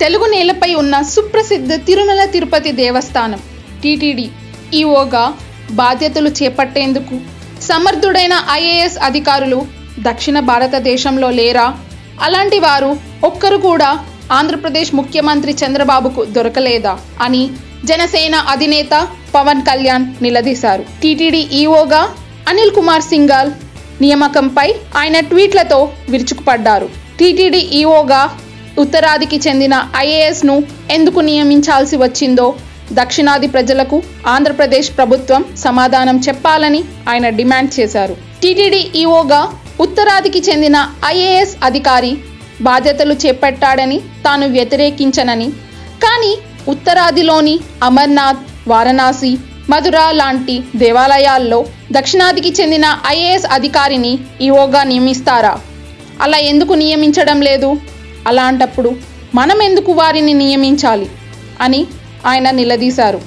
తెలుగు నేలపై ఉన్న సుప్రసిద్ధ తిరుమల తిరుపతి దేవస్థానం టీటీడీ. ఈఓగా బాధ్యతలు చేపట్టేందుకు సమర్థుడైన ఐఏఎస్ అధికారులు దక్షిణ భారతదేశంలో లేరా? అలాంటి వారు ఒక్కరు కూడా ఆంధ్రప్రదేశ్ ముఖ్యమంత్రి చంద్రబాబుకు దొరకలేదా అని జనసేన అధినేత పవన్ కళ్యాణ్ నిలదీశారు. టీటీడీ ఈఓగా అనిల్ కుమార్ సింగాల్ నియామకంపై ఆయన ట్వీట్లతో విరుచుకుపడ్డారు. టీటీడీ ఈఓగా ఉత్తరాదికి చెందిన ఐఏఎస్ను ఎందుకు నియమించాల్సి వచ్చిందో దక్షిణాది ప్రజలకు ఆంధ్రప్రదేశ్ ప్రభుత్వం సమాధానం చెప్పాలని ఆయన డిమాండ్ చేశారు. టీటీడీ ఈఓగా ఉత్తరాదికి చెందిన ఐఏఎస్ అధికారి బాధ్యతలు చేపట్టాడని తాను వ్యతిరేకించనని కానీ ఉత్తరాదిలోని అమర్నాథ్ వారణాసి మధుర లాంటి దేవాలయాల్లో దక్షిణాదికి చెందిన ఐఏఎస్ అధికారిని ఈఓగా నియమిస్తారా? అలా ఎందుకు నియమించడం లేదు? అలాంటప్పుడు మనం ఎందుకు వారిని నియమించాలి? అని ఆయన నిలదీశారు.